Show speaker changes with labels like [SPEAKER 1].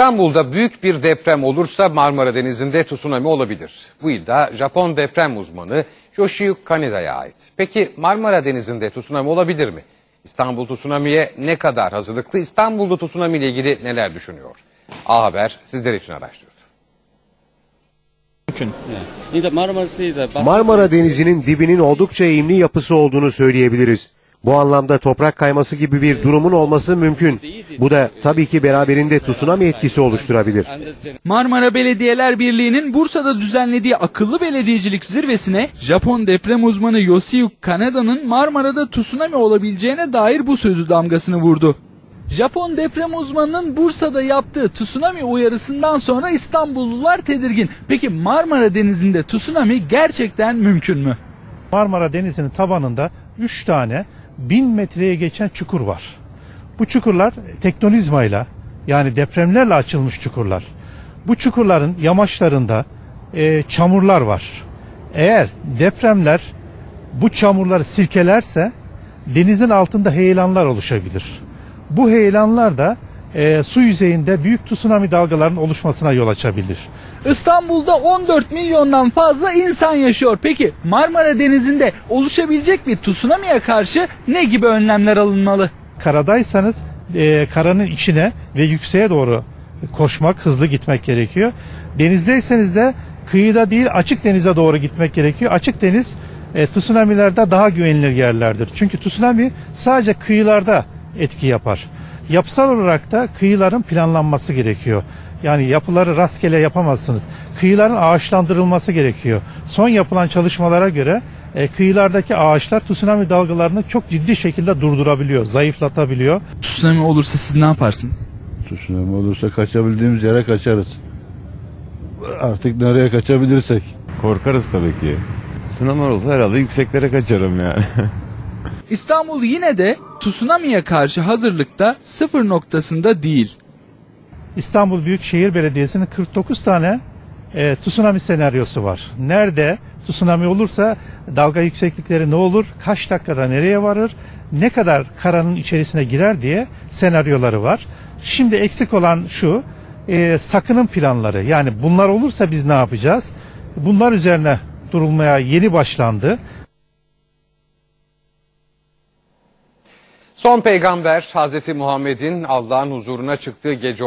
[SPEAKER 1] İstanbul'da büyük bir deprem olursa Marmara Denizi'nde tsunami olabilir. Bu iddia Japon deprem uzmanı Yoshiyuki Kaneda'ya ait. Peki Marmara Denizi'nde tsunami olabilir mi? İstanbul tsunami'ye ne kadar hazırlıklı? İstanbul'da tsunami ile ilgili neler düşünüyor? A Haber sizler için
[SPEAKER 2] bas-
[SPEAKER 3] Marmara Denizi'nin dibinin oldukça eğimli yapısı olduğunu söyleyebiliriz. Bu anlamda toprak kayması gibi bir durumun olması mümkün. Bu da tabii ki beraberinde tsunami etkisi oluşturabilir.
[SPEAKER 4] Marmara Belediyeler Birliği'nin Bursa'da düzenlediği akıllı belediyecilik zirvesine Japon deprem uzmanı Yoshiyuki Kaneda'nın Marmara'da tsunami olabileceğine dair bu sözü damgasını vurdu. Japon deprem uzmanının Bursa'da yaptığı tsunami uyarısından sonra İstanbullular tedirgin. Peki Marmara Denizi'nde tsunami gerçekten mümkün mü?
[SPEAKER 5] Marmara Denizi'nin tabanında 3 tane 1000 metreye geçen çukur var. Bu çukurlar tektonizmayla yani depremlerle açılmış çukurlar. Bu çukurların yamaçlarında e, çamurlar var. Eğer depremler bu çamurları silkelerse denizin altında heyelanlar oluşabilir. Bu heyelanlar da e, su yüzeyinde büyük tsunami dalgalarının oluşmasına yol açabilir.
[SPEAKER 4] İstanbul'da 14 milyondan fazla insan yaşıyor. Peki Marmara Denizi'nde oluşabilecek bir tsunami'ye karşı ne gibi önlemler alınmalı?
[SPEAKER 5] karadaysanız e, karanın içine ve yükseğe doğru koşmak, hızlı gitmek gerekiyor. Denizdeyseniz de kıyıda değil açık denize doğru gitmek gerekiyor. Açık deniz e, tsunami'lerde daha güvenilir yerlerdir. Çünkü tsunami sadece kıyılarda etki yapar. Yapısal olarak da kıyıların planlanması gerekiyor. Yani yapıları rastgele yapamazsınız. Kıyıların ağaçlandırılması gerekiyor. Son yapılan çalışmalara göre e, kıyılardaki ağaçlar tsunami dalgalarını çok ciddi şekilde durdurabiliyor, zayıflatabiliyor.
[SPEAKER 4] Tsunami olursa siz ne yaparsınız?
[SPEAKER 6] Tsunami olursa kaçabildiğimiz yere kaçarız. Artık nereye kaçabilirsek.
[SPEAKER 7] Korkarız tabii ki. Tsunami olsa herhalde yükseklere kaçarım yani.
[SPEAKER 4] İstanbul yine de tsunami'ye karşı hazırlıkta sıfır noktasında değil.
[SPEAKER 5] İstanbul Büyükşehir Belediyesi'nin 49 tane e, tsunami senaryosu var. Nerede tsunami olursa dalga yükseklikleri ne olur, kaç dakikada nereye varır, ne kadar karanın içerisine girer diye senaryoları var. Şimdi eksik olan şu, e, sakının planları. Yani bunlar olursa biz ne yapacağız? Bunlar üzerine durulmaya yeni başlandı.
[SPEAKER 1] Son peygamber Hazreti Muhammed'in Allah'ın huzuruna çıktığı gece